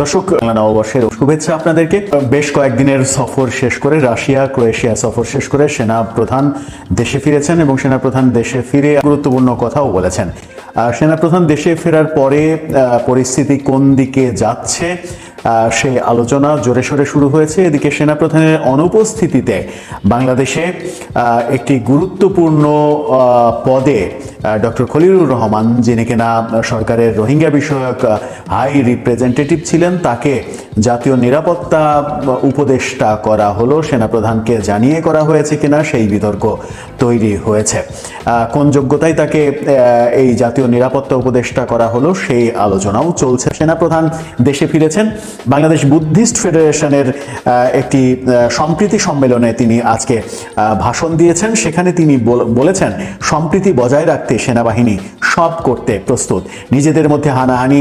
দর্শক নববর্ষের শুভেচ্ছা আপনাদেরকে। বেশ কয়েকদিনের সফর শেষ করে রাশিয়া, ক্রোয়েশিয়া সফর শেষ করে সেনা প্রধান দেশে ফিরেছেন এবং সেনা প্রধান দেশে ফিরে গুরুত্বপূর্ণ কথাও বলেছেন। আর সেনাপ্রধান দেশে ফেরার পরে পরিস্থিতি কোন দিকে যাচ্ছে সে আলোচনা জোরে সোরে শুরু হয়েছে। এদিকে সেনাপ্রধানের অনুপস্থিতিতে বাংলাদেশে একটি গুরুত্বপূর্ণ পদে ডক্টর খলিলুর রহমান, যিনি কিনা সরকারের রোহিঙ্গা বিষয়ক হাই রিপ্রেজেন্টেটিভ ছিলেন, তাকে জাতীয় নিরাপত্তা উপদেষ্টা করা হলো, সেনাপ্রধানকে জানিয়ে করা হয়েছে কিনা সেই বিতর্ক তৈরি হয়েছে। কোন যোগ্যতায় তাকে এই জাতীয় নিরাপত্তা উপদেষ্টা করা হলো, সেই আলোচনাও চলছে। সেনাপ্রধান দেশে ফিরেছেন। বাংলাদেশ বুদ্ধিস্ট ফেডারেশনের একটি সম্প্রীতি সম্মেলনে তিনি আজকে ভাষণ দিয়েছেন। সেখানে তিনি বল- বলেছেন, সম্প্রীতি বজায় রাখতে সেনাবাহিনী সব করতে প্রস্তুত। নিজেদের মধ্যে হানাহানি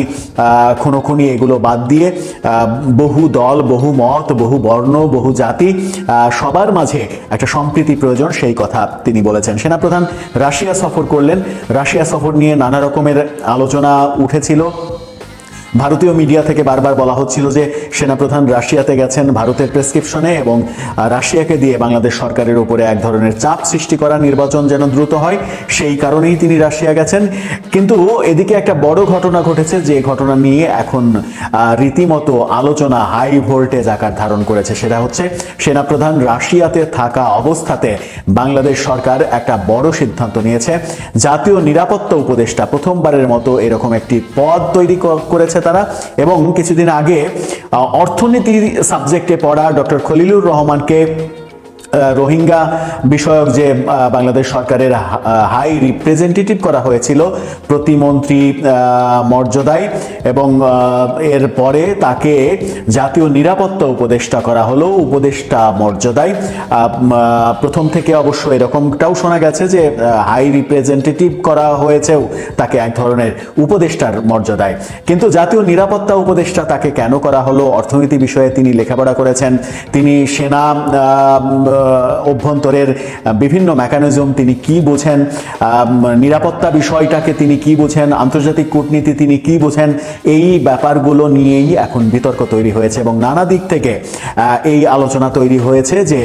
খুনোখুনি এগুলো বাদ দিয়ে বহু দল, বহু মত, বহু বর্ণ, বহু জাতি সবার মাঝে একটা সম্প্রীতি প্রয়োজন, সেই কথা তিনি বলেছেন। সেনাপ্রধান রাশিয়া সফর করলেন। রাশিয়া সফর নিয়ে নানা রকমের আলোচনা উঠেছিল। ভারতীয় মিডিয়া থেকে বারবার বলা হচ্ছিল যে সেনাপ্রধান রাশিয়াতে গেছেন ভারতের প্রেসক্রিপশনে এবং রাশিয়াকে দিয়ে বাংলাদেশ সরকারের উপরে এক ধরনের চাপ সৃষ্টি করা নির্বাচন যেন দ্রুত হয়, সেই কারণেই তিনি রাশিয়া গেছেন। কিন্তু এদিকে একটা বড় ঘটনা ঘটেছে যে ঘটনা নিয়ে এখন রীতিমতো আলোচনা হাই ভোল্টেজ আকার ধারণ করেছে। সেটা হচ্ছে সেনাপ্রধান রাশিয়াতে থাকা অবস্থাতে বাংলাদেশ সরকার একটা বড় সিদ্ধান্ত নিয়েছে। জাতীয় নিরাপত্তা উপদেষ্টা প্রথমবারের মতো এরকম একটি পদ তৈরি করেছে তারা এবং কিছুদিন আগে অর্থনীতি সাবজেক্টে পড়া ডক্টর খলিলুর রহমানকে রোহিঙ্গা বিষয়ক যে বাংলাদেশ সরকারের হাই রিপ্রেজেন্টেটিভ করা হয়েছিল প্রতিমন্ত্রী মর্যাদায় এবং এর পরে তাকে জাতীয় নিরাপত্তা উপদেষ্টা করা হলো, উপদেষ্টা মর্যাদায়। প্রথম থেকে অবশ্য এরকমটাও শোনা গেছে যে হাই রিপ্রেজেন্টেটিভ করা হয়েছেও তাকে এক ধরনের উপদেষ্টার মর্যাদায়। কিন্তু জাতীয় নিরাপত্তা উপদেষ্টা তাকে কেন করা হলো, অর্থনীতি বিষয়ে তিনি লেখাপড়া করেছেন, তিনি সেনা অভ্যন্তরের বিভিন্ন মেকানিজম তিনি কি বোঝেন নিরাপত্তা বিষয়টাকে তিনি কি বোঝেন, আন্তর্জাতিক কূটনীতি তিনি কি বোঝেন, এই ব্যাপারগুলো নিয়েই এখন বিতর্ক তৈরি হয়েছে এবং নানা দিক থেকে এই আলোচনা তৈরি হয়েছে যে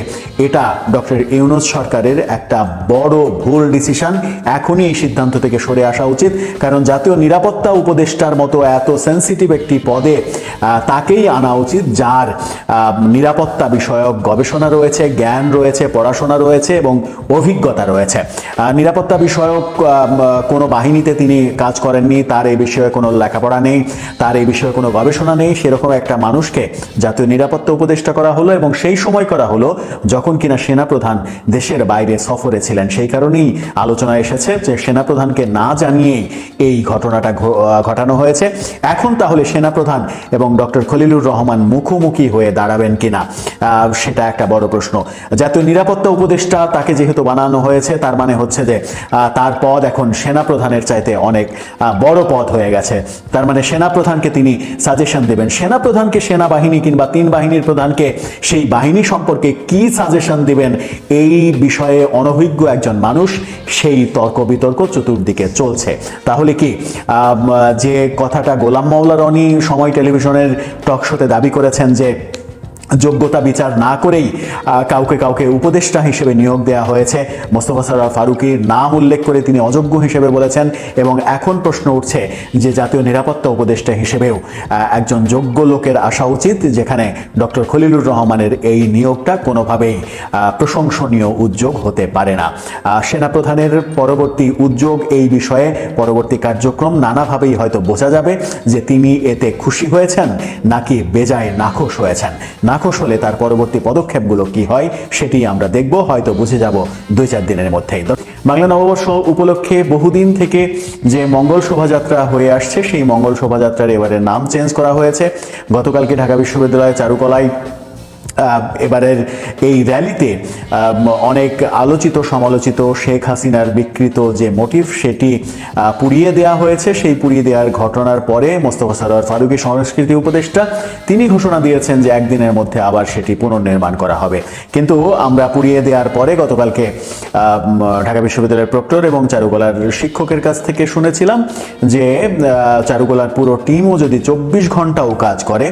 এটা ডক্টর ইউনুস সরকারের একটা বড় ভুল ডিসিশন এখনই এই সিদ্ধান্ত থেকে সরে আসা উচিত, কারণ জাতীয় নিরাপত্তা উপদেষ্টার মতো এত সেন্সিটিভ একটি পদে তাকেই আনা উচিত, যার নিরাপত্তা বিষয়ক গবেষণা রয়েছে, জ্ঞান রয়েছে, পড়াশোনা রয়েছে এবং অভিজ্ঞতা রয়েছে। নিরাপত্তা বিষয়ক কোনো বাহিনীতে তিনি কাজ করেননি, তার এই বিষয়ে কোনো লেখাপড়া নেই, তার এই বিষয়ে কোনো গবেষণা নেই, সেরকম একটা মানুষকে জাতীয় নিরাপত্তা উপদেষ্টা করা হলো এবং সেই সময় করা হলো যখন কিনা সেনাপ্রধান দেশের বাইরে সফরে ছিলেন। সেই কারণেই আলোচনা এসেছে যে সেনাপ্রধানকে না জানিয়েই এই ঘটনাটা ঘটানো হয়েছে। এখন তাহলে সেনাপ্রধান এবং ডক্টর খলিলুর রহমান মুখোমুখি হয়ে দাঁড়াবেন কিনা? সেটা একটা বড় প্রশ্ন। জাতীয় নিরাপত্তা উপদেষ্টা তাকে যেহেতু বানানো হয়েছে, তার মানে হচ্ছে যে তার পদ এখন সেনাপ্রধানের চাইতে অনেক বড় পদ হয়ে গেছে। তার মানে সেনাপ্রধানকে তিনি সাজেশন দেবেন। সেনাপ্রধানকে সেনাবাহিনী কিংবা তিন বাহিনীর প্রধানকে সেই বাহিনী সম্পর্কে কি সাজেশন দিবেন, এই বিষয়ে অনভিজ্ঞ একজন মানুষ, সেই তর্ক বিতর্ক চতুর্দিকে চলছে। তাহলে কি যে কথাটা গোলাম মাওলা রনি সময় টেলিভিশনের টক শোতে দাবি করেছেন যে যোগ্যতা বিচার না করেই কাউকে কাউকে উপদেষ্টা হিসেবে নিয়োগ দেওয়া হয়েছে। মোস্তফা সরার ফারুকির নাম উল্লেখ করে তিনি অযোগ্য হিসেবে বলেছেন এবং এখন প্রশ্ন উঠছে যে জাতীয় নিরাপত্তা উপদেষ্টা হিসেবেও একজন যোগ্য লোকের আসা উচিত, যেখানে ডক্টর খলিলুর রহমানের এই নিয়োগটা কোনোভাবেই প্রশংসনীয় উদ্যোগ হতে পারে না। সেনাপ্রধানের পরবর্তী উদ্যোগ এই বিষয়ে পরবর্তী কার্যক্রম নানাভাবেই হয়তো বোঝা যাবে যে তিনি এতে খুশি হয়েছেন নাকি বেজায় নাখোশ হয়েছেন। নাখোশ হলে তার পরবর্তী পদক্ষেপগুলো কি হয় সেটি আমরা দেখব, হয়তো বুঝে যাব দুই চার দিনের মধ্যেই। বাংলা নববর্ষ উপলক্ষে বহুদিন থেকে যে মঙ্গল শোভাযাত্রা হয়ে আসছে, সেই মঙ্গল শোভাযাত্রার এবারে নাম চেঞ্জ করা হয়েছে। গতকালকে ঢাকা বিশ্ববিদ্যালয়ের চারুকলায় এবারের এই র্যালিতে অনেক আলোচিত, সমালোচিত শেখ হাসিনার বিকৃত যে মোটিভ, সেটি পুড়িয়ে দেওয়া হয়েছে। সেই পুড়িয়ে দেওয়ার ঘটনার পরে মোস্তফা সরোয়ার ফারুকি সংস্কৃতি উপদেষ্টা, তিনি ঘোষণা দিয়েছেন যে একদিনের মধ্যে আবার সেটি পুনর্নির্মাণ করা হবে। কিন্তু আমরা পুড়িয়ে দেওয়ার পরে গতকালকে ঢাকা বিশ্ববিদ্যালয়ের প্রক্টর এবং চারুকলার শিক্ষকের কাছ থেকে শুনেছিলাম যে চারুকলার পুরো টিমও যদি চব্বিশ ঘন্টাও কাজ করে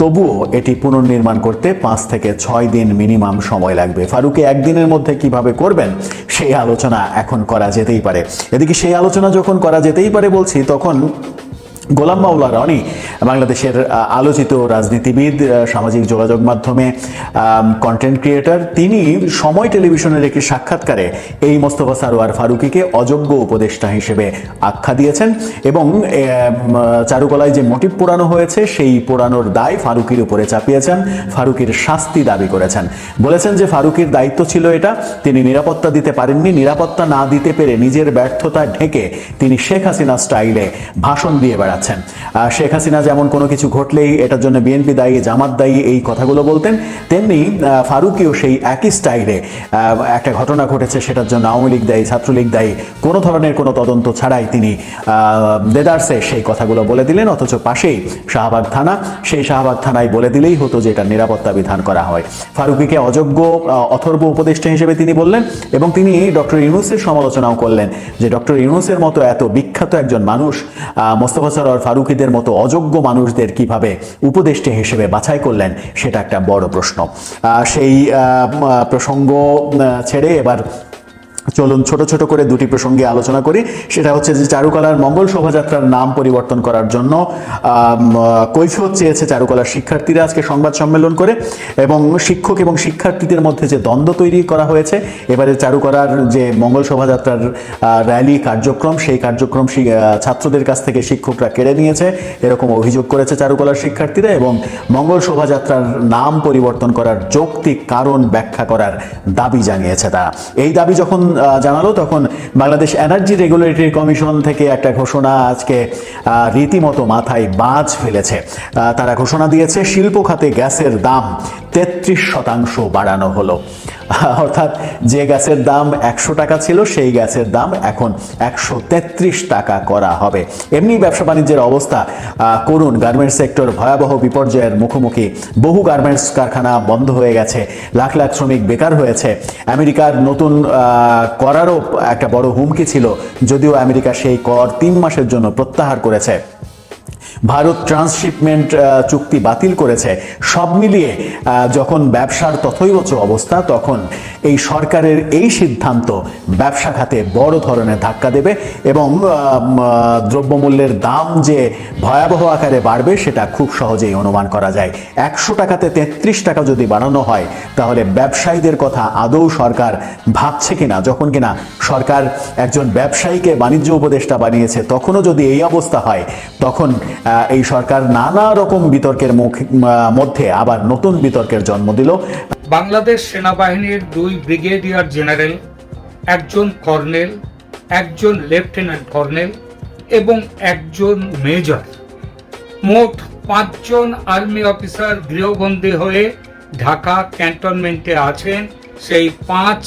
তবুও এটি পুনর্নির্মাণ করতে পাঁচ থেকে ছয় দিন মিনিমাম সময় লাগবে। ফারুকে একদিনের মধ্যে কীভাবে করবেন, সেই আলোচনা এখন করা যেতেই পারে। এদিকে সেই আলোচনা যখন করা যেতেই পারে বলছি, তখন গোলাম মাওলা রনি, বাংলাদেশের আলোচিত রাজনীতিবিদ সামাজিক যোগাযোগ মাধ্যমে কন্টেন্ট ক্রিয়েটর তিনি সময় টেলিভিশনের একটি সাক্ষাৎকারে এই মোস্তফা সারোয়ার ফারুকিকে অযোগ্য উপদেষ্টা হিসেবে আখ্যা দিয়েছেন এবং চারুকলায় যে মোটিভ পোড়ানো হয়েছে, সেই পোড়ানোর দায় ফারুকির উপরে চাপিয়েছেন, ফারুকির শাস্তি দাবি করেছেন। বলেছেন যে ফারুকির দায়িত্ব ছিল এটা, তিনি নিরাপত্তা দিতে পারেননি, নিরাপত্তা না দিতে পেরে নিজের ব্যর্থতা ঢেকে তিনি শেখ হাসিনা স্টাইলে ভাষণ দিয়ে বেড়াচ্ছেন। আহ, শেখ হাসিনা যেমন কোনো কিছু ঘটলেই এটার জন্য বিএনপি দায়ী জামাত দায়ী এই কথাগুলো বলতেন তেমনি ফারুকিও সেই একই স্টাইলে একটা ঘটনা ঘটেছে সেটার জন্য আওয়ামী লীগ দায়ী ছাত্রলীগ দায়ী কোনো ধরনের কোনো তদন্ত ছাড়াই তিনি দেদারসে সেই কথাগুলো বলে দিলেন অথচ পাশেই শাহবাগ থানা সেই শাহবাগ থানায় বলে দিলেই হতো যে এটা নিরাপত্তা বিধান করা হয়। ফারুকিকে অযোগ্য অথর্ব উপদেষ্টা হিসেবে তিনি বললেন এবং তিনি ডক্টর ইউনুসের সমালোচনাও করলেন যে ডক্টর ইউনুসের মতো এত বিখ্যাত একজন মানুষ মোস্তফা সরোয়ার ফারুকিদের মতো অযোগ্য মানুষদের কীভাবে উপদেষ্টা হিসেবে বাছাই করলেন, সেটা একটা বড় প্রশ্ন। সেই প্রসঙ্গ ছেড়ে এবার চলুন ছোট ছোট করে দুটি প্রসঙ্গে আলোচনা করি। সেটা হচ্ছে যে চারুকলার মঙ্গল শোভাযাত্রার নাম পরিবর্তন করার জন্য কৈফিয়ত চেয়েছে চারুকলার শিক্ষার্থীরা আজকে সংবাদ সম্মেলন করে এবং শিক্ষক এবং শিক্ষার্থীদের মধ্যে যে দ্বন্দ্ব তৈরি করা হয়েছে, এবারে চারুকলার যে মঙ্গল শোভাযাত্রার র্যালি কার্যক্রম, সেই কার্যক্রম ছাত্রদের কাছ থেকে শিক্ষকরা কেড়ে নিয়েছে। এরকম অভিযোগ করেছে চারুকলার শিক্ষার্থীরা এবং মঙ্গল শোভাযাত্রার নাম পরিবর্তন করার যৌক্তিক কারণ ব্যাখ্যা করার দাবি জানিয়েছে তারা। এই দাবি যখন জানালো, তখন বাংলাদেশ এনার্জি রেগুলেটরি কমিশন থেকে একটা ঘোষণা আজকে রীতিমতো মাথায় বাজ ফেলেছে। তারা ঘোষণা দিয়েছে, শিল্প খাতে গ্যাসের দাম তেত্রিশ শতাংশ বাড়ানো হলো। অর্থাৎ যে গ্যাসের দাম একশো টাকা ছিল, সেই গ্যাসের দাম এখন একশো তেত্রিশ টাকা করা হবে। এমনি ব্যবসা বাণিজ্যের অবস্থা করুন গার্মেন্টস সেক্টর ভয়াবহ বিপর্যয়ের মুখোমুখি। বহু গার্মেন্টস কারখানা বন্ধ হয়ে গেছে, লাখ লাখ শ্রমিক বেকার হয়েছে। আমেরিকার নতুন করারও একটা বড় হুমকি ছিল, যদিও আমেরিকা সেই কর তিন মাসের জন্য প্রত্যাহার করেছে। ভারত ট্রান্সশিপমেন্ট চুক্তি বাতিল করেছে। সব মিলিয়ে যখন ব্যবসার তথৈবচ অবস্থা, তখন এই সরকারের এই সিদ্ধান্ত ব্যবসা খাতে বড় ধরনের ধাক্কা দেবে এবং দ্রব্যমূল্যের দাম যে ভয়াবহ আকারে বাড়বে, সেটা খুব সহজেই অনুমান করা যায়। একশো টাকাতে তেত্রিশ টাকা যদি বাড়ানো হয়, তাহলে ব্যবসায়ীদের কথা আদৌ সরকার ভাবছে কিনা, যখন কিনা সরকার একজন ব্যবসায়ীকে বাণিজ্য উপদেষ্টা বানিয়েছে, তখনও যদি এই অবস্থা হয়, তখন এই সরকার নানা রকম বিতর্কের মধ্যে আবার নতুন বিতর্কের জন্ম দিল। বাংলাদেশ সেনাবাহিনীর দুই ব্রিগেডিয়ার জেনারেল, একজন কর্নেল, একজন লেফটেন্যান্ট কর্নেল এবং একজন মেজর। মোট পাঁচজন আর্মি অফিসার গৃহবন্দী হয়ে ঢাকা ক্যান্টনমেন্টে আছেন সেই পাঁচ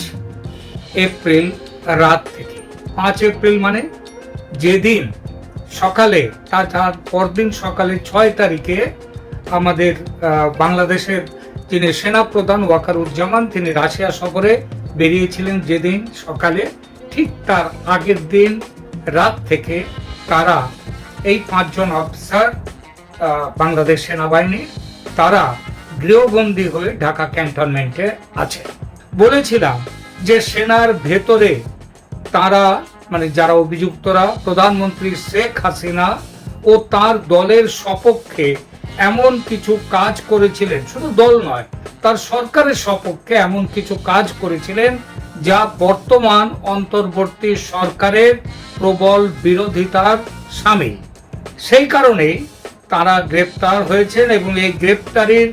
এপ্রিল রাত থেকে। পাঁচ এপ্রিল মানে যেদিন সকালে, তার পরদিন সকালে ছয় তারিখে আমাদের বাংলাদেশের যিনি সেনাপ্রধান ওয়াকারুজ্জামান, তিনি রাশিয়া সফরে বেরিয়েছিলেন যেদিন সকালে। ঠিক তার আগের দিন রাত থেকে তারা এই পাঁচজন অফিসার বাংলাদেশ সেনাবাহিনী, তারা গৃহবন্দী হয়ে ঢাকা ক্যান্টনমেন্টে আছে। বলেছিলাম যে সেনার ভেতরে তারা মানে যারা অভিযুক্তরা, প্রধানমন্ত্রী শেখ হাসিনা ও তার দলের সপক্ষে এমন কিছু কাজ করেছিলেন। শুধু দল নয়, তার সরকারের সপক্ষে এমন কিছু কাজ করেছিলেন যা বর্তমান অন্তর্বর্তী সরকারের প্রবল বিরোধিতার সামিল। সেই কারণে তারা গ্রেপ্তার হয়েছেন এবং এই গ্রেপ্তারির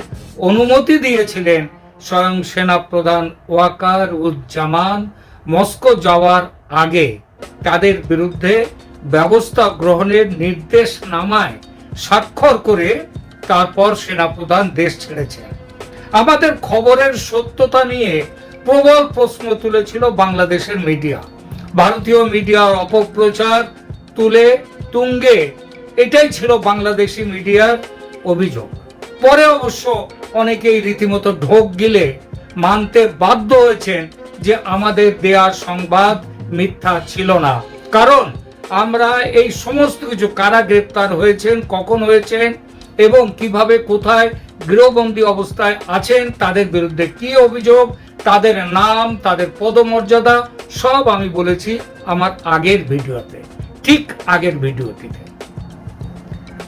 অনুমতি দিয়েছিলেন স্বয়ং সেনা প্রধান ওয়াকার উজ্জামান মস্কো যাওয়ার আগে। তাদের বিরুদ্ধে ব্যবস্থা গ্রহণের নির্দেশ নামায় স্বাক্ষর করে তারপর সেনাপ্রধান দেশ ছেড়েছেন। আমাদের খবরের সত্যতা নিয়ে প্রবল প্রশ্ন তুলেছিল বাংলাদেশের মিডিয়া। ভারতীয় মিডিয়ার অপপ্রচার তুলে তুঙ্গে এটাই ছিল বাংলাদেশি মিডিয়ার অভিযোগ। পরে অবশ্য অনেকেই রীতিমতো ঢোক গিলে মানতে বাধ্য হয়েছেন যে আমাদের দেয়া সংবাদ মিথ্যা ছিল না। কারণ আমরা এই সমস্ত কিছু, কারা গ্রেপ্তার হয়েছেন, কখন হয়েছেন, এবং কীভাবে কোথায় গৃহবন্দী অবস্থায় আছেন, তাদের বিরুদ্ধে কি অভিযোগ, তাদের নাম, তাদের পদমর্যাদা, সব আমি বলেছি আমার আগের ভিডিওতে, ঠিক আগের ভিডিওটিতে।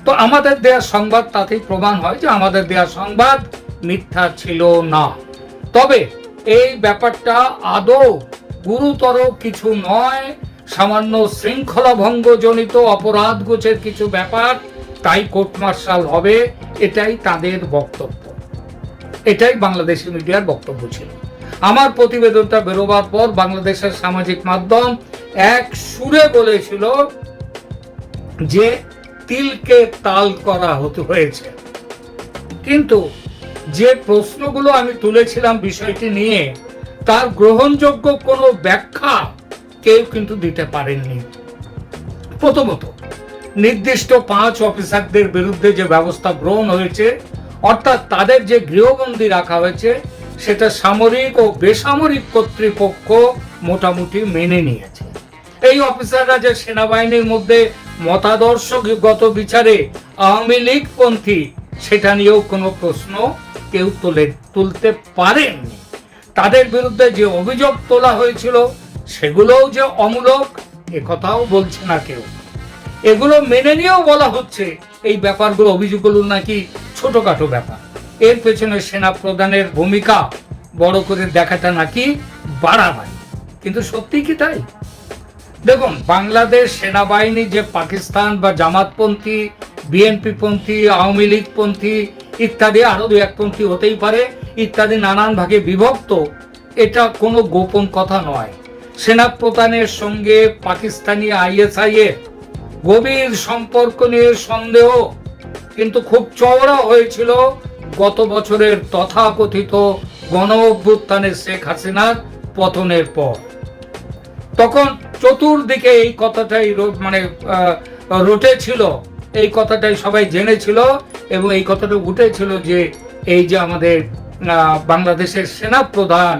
তো আমাদের দেয়া সংবাদ তাতেই প্রমাণ হয় যে আমাদের দেয়া সংবাদ মিথ্যা ছিল না। তবে এই ব্যাপারটা আদৌ গুরুতর কিছু নয়, সামান্য শৃঙ্খলা ভঙ্গজনিত অপরাধ গোছের কিছু ব্যাপার, তাই কোর্ট মার্শাল হবে, এটাই তাদের বক্তব্য। এটাই বাংলাদেশি মিডিয়ার বক্তব্য ছিল। আমার প্রতিবেদনটা বেরোবার পর বাংলাদেশের সামাজিক মাধ্যম এক সুরে বলেছিল যে, তিলকে তাল করা হতে, হয়েছে। কিন্তু যে প্রশ্নগুলো আমি তুলেছিলাম বিষয়টি নিয়ে তার গ্রহণযোগ্য কোনো ব্যাখ্যা কেউ কিন্তু দিতে পারেননি। প্রথমত, নির্দিষ্ট পাঁচ অফিসারদের বিরুদ্ধে যে ব্যবস্থা গ্রহণ হয়েছে, অর্থাৎ তাদের যে গৃহবন্দী রাখা হয়েছে, সেটা সামরিক ও বেসামরিক কর্তৃপক্ষ মোটামুটি মেনে নিয়েছে। এই অফিসাররা যে সেনাবাহিনীর মধ্যে মতাদর্শগত বিচারে আওয়ামী লীগপন্থী, সেটা নিয়েও কোনো প্রশ্ন কেউ তুলে তুলতে পারেননি। তাদের বিরুদ্ধে যে অভিযোগ তোলা হয়েছিল, সেগুলোও যে অমূলক, এ কথাও বলছে না কেউ। এগুলো মেনে নিয়েও বলা হচ্ছে এই ব্যাপারগুলো অভিযোগগুলো নাকি ছোটখাটো ব্যাপার। এর পেছনে সেনা প্রধানের ভূমিকা বড় করে দেখাটা নাকি বাড়াবাড়ি। কিন্তু সত্যি কি তাই? দেখুন, বাংলাদেশ সেনাবাহিনী যে পাকিস্তান বা জামাতপন্থী বিএনপি পন্থী আওয়ামী লীগ পন্থী ইত্যাদি আরও দু একপন্থী হতেই পারে। ইত্যাদি নানান ভাগে বিভক্ত। এটা কোনো গোপন কথা নয়। সেনা প্রধানের সঙ্গে পাকিস্তানি আইএসআই এর গভীর সম্পর্ক নিয়ে সন্দেহ কিন্তু খুব চওড়া হয়েছিল গত বছরের তথাকথিত গণ অভ্যুত্থানে শেখ হাসিনার পতনের পর। তখন চতুর্দিকে এই কথাটাই মানে আহ, রটেছিল। এই কথাটাই সবাই জেনেছিল। এবং এই কথাটা উঠেছিল যে এই যে আমাদের বাংলাদেশের সেনা প্রধান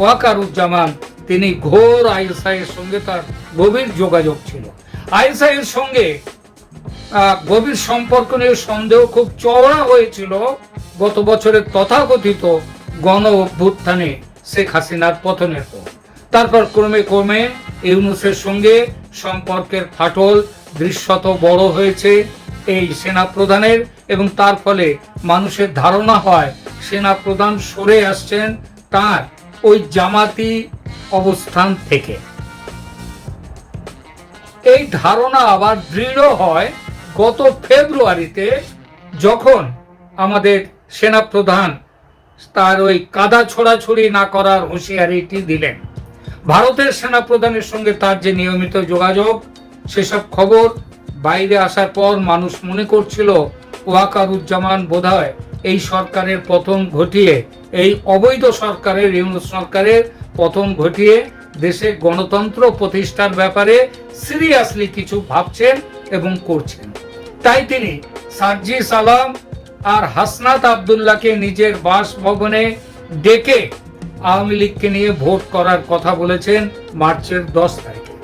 ওয়াকারুজ্জামান, তিনি ঘোর আইএসআই এর সঙ্গে তার গভীর যোগাযোগ ছিল। আইএসআই এর সঙ্গে গভীর সম্পর্ক নিয়ে সন্দেহ খুব চওড়া হয়েছিল। গত বছরের তথাকথিত গণ অভ্যুত্থানে শেখ হাসিনার পতনের পর। তারপর ক্রমে ক্রমে ইউনুসের সঙ্গে সম্পর্কের ফাটল দৃশ্যত বড় হয়েছে। এই সেনা প্রধানের এবং তার ফলে মানুষের ধারণা হয় সেনা প্রধান সরে আসছেন তার ওই জামাতি অবস্থান থেকে। এই ধারণা আবার দৃঢ় হয় গত ফেব্রুয়ারিতে যখন আমাদের সেনাপ্রধান তার ওই কাদা ছোড়াছড়ি না করার হুঁশিয়ারিটি দিলেন। ভারতের সেনাপ্রধানের সঙ্গে তার যে নিয়মিত যোগাযোগ, সেসব খবর বাইরে আসার পর মানুষ মনে করছিল, ওয়াকারুজ্জামান বোধহয় এই সরকারের পতন ঘটিয়ে, এই অবৈধ সরকারের, ইউনুস সরকারের পতন ঘটিয়ে দেশে গণতন্ত্র প্রতিষ্ঠার ব্যাপারে সিরিয়াসলি কিছু ভাবছেন এবং করছেন। তাই তিনি সার্জি সালাম আর হাসনাত আবদুল্লাহকে নিজের বাসভবনে ডেকে আওয়ামী লীগকে নিয়ে ভোট করার কথা বলেছেন মার্চের দশ তারিখে।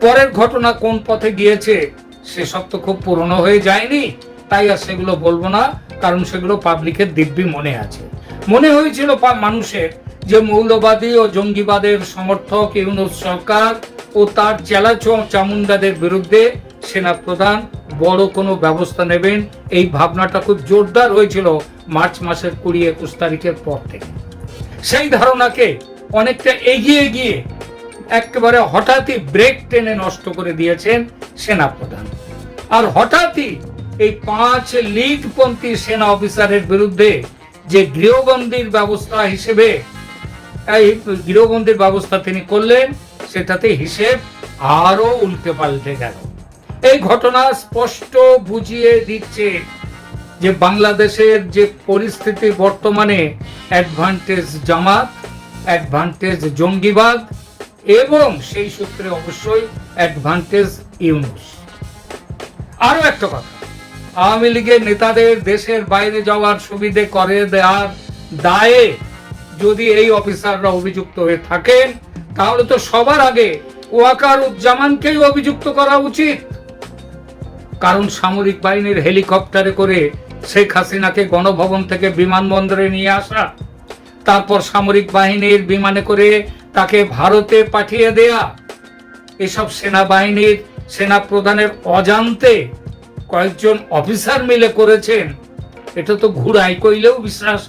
পরের ঘটনা কোন পথে গিয়েছে সেসব তো খুব পুরনো হয়ে যায়নি, তাই আর সেগুলো বলব না, কারণ সেগুলো পাবলিকের দিব্যি মনে আছে। মনে হয়েছিল মানুষের যে মৌলবাদী ও জঙ্গিবাদের সমর্থক ইউনুস সরকার ও তার চেলা চামুন্ডাদের বিরুদ্ধে সেনা প্রধান বড় কোনো ব্যবস্থা নেবেন, এই ভাবনাটা খুব জোরদার হয়েছিল মার্চ মাসের কুড়ি একুশ তারিখের পর থেকে। সেই ধারণাকে অনেকটা এগিয়ে গিয়ে একেবারে হঠাৎই ব্রেক টেনে নষ্ট করে দিয়েছেন সেনাপ্রধান। আর হঠাৎই এই পাঁচ লীগপন্থী সেনা অফিসারের বিরুদ্ধে যে গৃহবন্দির ব্যবস্থা হিসেবে, এই গৃহবন্দির ব্যবস্থা তিনি করলেন, সেটাতে হিসেব আরও উল্টে পাল্টে গেল। এই ঘটনা স্পষ্ট বুঝিয়ে দিচ্ছে যে বাংলাদেশের যে পরিস্থিতি বর্তমানে অ্যাডভান্টেজ জামাত অ্যাডভান্টেজ জঙ্গিবাদ এবং সেই সূত্রে অবশ্যই অ্যাডভান্টেজ ইউনুস আরও একটা কথা, আওয়ামী লীগের নেতাদের দেশের বাইরে যাওয়ার সুবিধে করে দেওয়ার দায়ে যদি এই অফিসাররা অভিযুক্ত হয়ে থাকেন, তাহলে তো সবার আগে ওয়াকার উজ্জামানকেই অভিযুক্ত করা উচিত। কারণ সামরিক বাহিনীর হেলিকপ্টারে করে শেখ হাসিনাকে গণভবন থেকে বিমানবন্দরে নিয়ে আসা, তারপর সামরিক বাহিনীর বিমানে করে তাকে ভারতে পাঠিয়ে দেয়া। এসব সেনাবাহিনীর সেনা প্রধানের অজান্তে কয়েকজন অফিসার মিলে করেছেন। এটা তো ঘুরাই কইলেও বিশ্বাস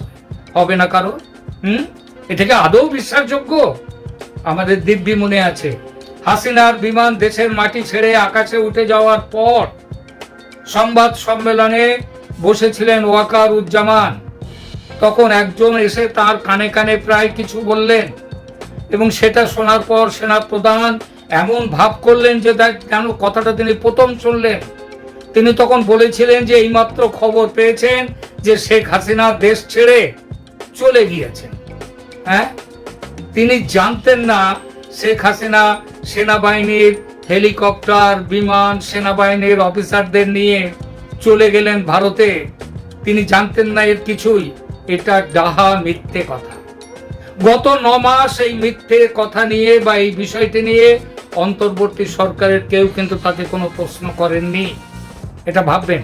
হবে না কারও। হুম? এটাকে আদৌ বিশ্বাসযোগ্য? আমাদের দিব্যি মনে আছে, হাসিনার বিমান দেশের মাটি ছেড়ে আকাশে উঠে যাওয়ার পর সংবাদ সম্মেলনে বসেছিলেন ওয়াকার উজ্জামান তখন একজন এসে তার কানে কানে প্রায় কিছু বললেন। এবং সেটা শোনার পর সেনা প্রধান এমন ভাব করলেন যে কেন কথাটা তিনি প্রথম শুনলেন। তিনি তখন বলেছিলেন যে এইমাত্র খবর পেয়েছেন যে শেখ হাসিনা দেশ ছেড়ে চলে গিয়েছেন। হ্যাঁ? তিনি জানতেন না শেখ হাসিনা সেনাবাহিনীর হেলিকপ্টার, বিমান, সেনাবাহিনীর অফিসারদের নিয়ে চলে গেলেন ভারতে। তিনি জানতেন না এর কিছুই। এটা ডাহা মিথ্যে কথা। গত ন মাস এই মিথ্যে কথা নিয়ে বা এই বিষয়টি নিয়ে অন্তর্বর্তী সরকারের কেউ কিন্তু তাকে কোনো প্রশ্ন করেননি। এটা ভাববেন।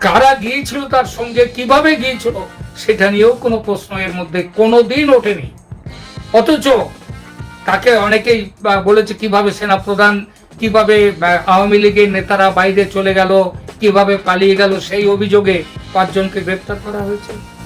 কারা গিয়েছিল তার সঙ্গে, কীভাবে গিয়েছিল, সেটা নিয়েও কোনো প্রশ্ন এর মধ্যে কোনো দিন ওঠেনি। অথচ তাকে অনেকেই বলেছে কীভাবে সেনা প্রধান কীভাবে আওয়ামী লীগের নেতারা বাইরে চলে গেল, কীভাবে পালিয়ে গেল সেই অভিযোগে পাঁচজনকে গ্রেপ্তার করা হয়েছে।